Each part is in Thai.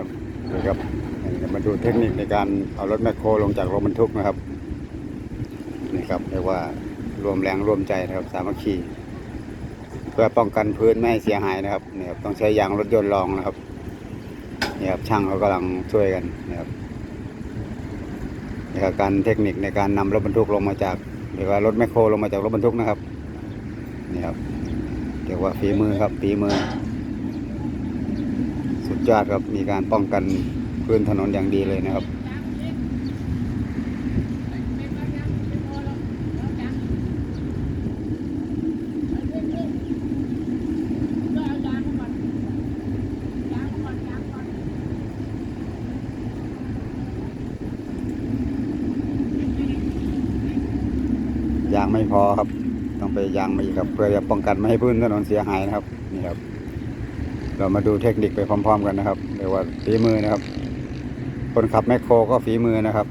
ครับนี่ครับเดี๋ยวมาดูเทคนิคในการเอารถแมคโครลงจากรถบรรทุกนะครับนี่ครับเรียกว่ารวมแรงร่วมใจนะครับ สามัคคีเพื่อป้องกันพื้นไม่ให้เสียหายนะครับนี่ครับต้องใช้ยางรถยนต์รองนะครับนี่ครับช่างเขากำลังช่วยกันนะครับนี่ครับการเทคนิคในการนำรถบรรทุกลงมาจากเรียกว่ารถแมคโครลงมาจากรถบรรทุกนะครับนี่ครับเรียกว่าฝีมือครับฝีมือ ยอดครับ มีการป้องกันพื้นถนนอย่างดีเลยนะครับ ยางไม่พอครับ ต้องไปยางมาอีกครับ เพื่อจะป้องกันไม่ให้พื้นถนนเสียหายนะครับ นี่ครับ เรามาดูเทคนิคไปพร้อม ๆ กันนะครับเรียกว่าฝีมือนะครับ คนขับแมคโครก็ฝีมือนะครับ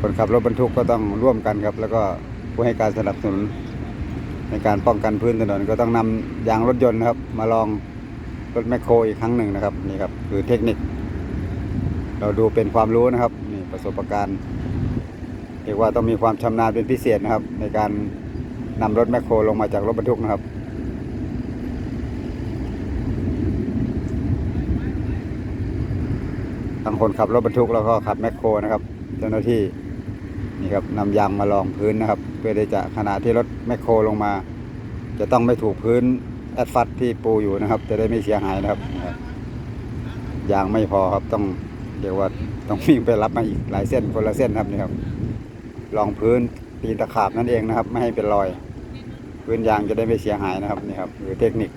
คนขับรถบรรทุกก็ต้องร่วมกันครับ แล้วก็ผู้ให้การสนับสนุนในการป้องกันพื้นถนนก็ต้องนำยางรถยนต์นะครับ มาลองรถแมคโครอีกครั้งหนึ่งนะครับนี่ครับคือเทคนิค เราดูเป็นความรู้นะครับนี่ประสบการณ์เรียกว่าต้องมีความชำนาญเป็นพิเศษนะครับ ในการนำรถแมคโครลงมาจากรถบรรทุกนะครับ ทั้งคนขับรถบรรทุกแล้วก็ขับแมคโครนะครับ เจ้าหน้าที่นี่ครับนำยางมาลองพื้นนะครับ เพื่อที่จะขณะที่รถแมคโครลงมา จะต้องไม่ถูกพื้นแอดฟัดที่ปูอยู่นะครับ จะได้ไม่เสียหายนะครับนะครับยางไม่พอครับต้องเรียกว่าต้องวิ่งไปรับมาอีกหลายเส้นคนละเส้นครับนี่ครับรองพื้นตีนตะขาบนั่นเองนะครับ ไม่ให้เป็นรอย พื้นยางจะได้ไม่เสียหายนะครับนี่ครับคือเทคนิค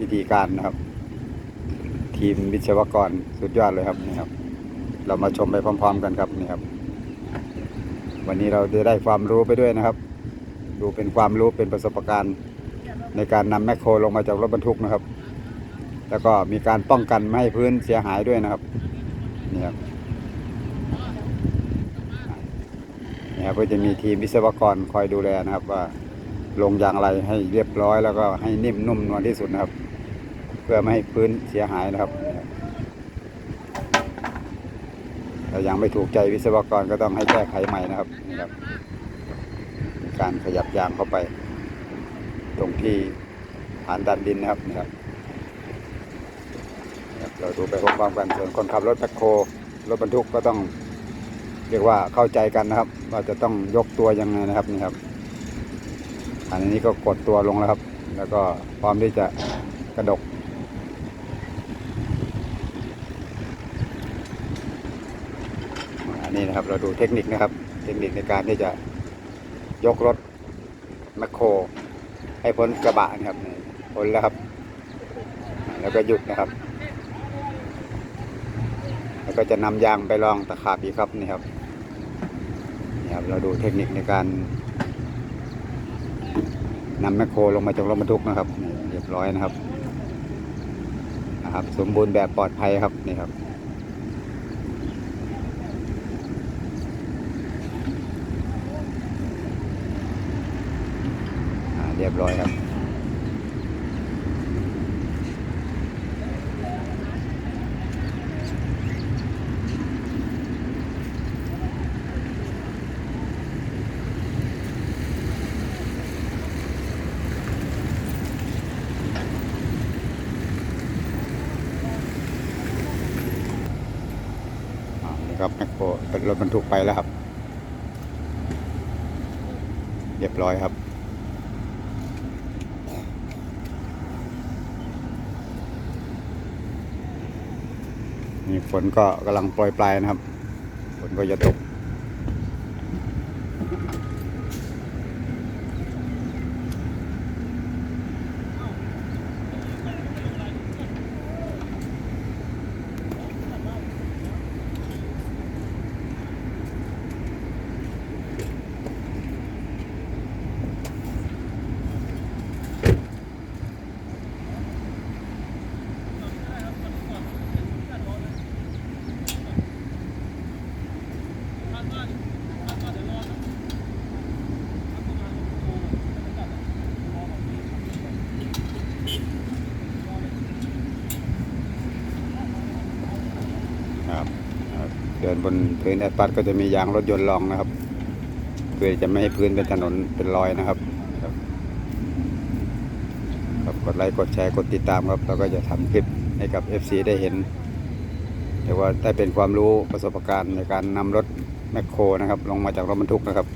วิธีการนะครับ ทีมวิศวกรสุดยอดเลยครับนี่ครับ เรามาชมไปพร้อม ๆ กันครับนี่ครับ วันนี้เราจะได้ความรู้ไปด้วยนะครับ ดูเป็นความรู้เป็นประสบการณ์ ในการนำแมคโครลงมาจากรถบรรทุกนะครับ แล้วก็มีการป้องกันไม่ให้พื้นเสียหายด้วยนะครับนี่ครับนี่ครับก็จะมีทีมวิศวกรคอยดูแลนะครับว่าลงอย่างไรให้เรียบร้อยแล้วก็ให้นิ่มนุ่มนวลที่สุดนะครับ เพื่อไม่ให้พื้นเสียหายนะครับถ้ายังไม่ถูกใจวิศวกรก็ต้องให้แก้ไขใหม่นะครับนี่ครับ การขยับยางเข้าไป ตรงที่ฐานดันดินนะครับนี่ครับ เราดูไปพร้อมๆกันส่วนคนขับรถแมคโครรถบรรทุกก็ต้องเรียกว่าเข้าใจกันนะครับ ว่าจะต้องยกตัวยังไงนะครับนี่ครับ อันนี้ก็กดตัวลงแล้วครับ แล้วก็พร้อมที่จะกระดก อันนี้นะครับเราดูเทคนิคนะครับ เทคนิคในการที่จะยกรถแมคโคร ให้พ้นกระบะนะครับพ้นแล้วครับ แล้วก็หยุดนะครับ แล้วก็จะนำยางไปรองตะขาบอีกครับนี่ครับนี่ครับ เราดูเทคนิคในการนำแมคโครลงมาจากรถบรรทุกนะครับเรียบร้อยนะครับนะครับ สมบูรณ์แบบปลอดภัยครับนี่ครับ เรียบร้อยครับนะครับแมคโครเป็นรถบรรทุกไปแล้วครับ เรียบร้อยครับ นี่ฝนก็กำลังปล่อยปลายนะครับ ฝนก็จะตก ดินบนพื้นแอสฟัลต์ก็จะมียางรถยนต์รองนะครับ เพื่อจะไม่ให้พื้นเป็นถนนเป็นรอยนะครับครับกดไลค์กดแชร์กดติดตามครับเราก็จะทำคลิปให้กับ FC ได้เห็นเรียกว่าได้เป็นความรู้ประสบการณ์ในการนำรถแมคโครนะครับ ลงมาจากรถบรรทุกนะครับ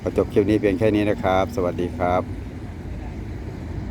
ขอจบคลิปนี้เพียงแค่นี้นะครับ สวัสดีครับ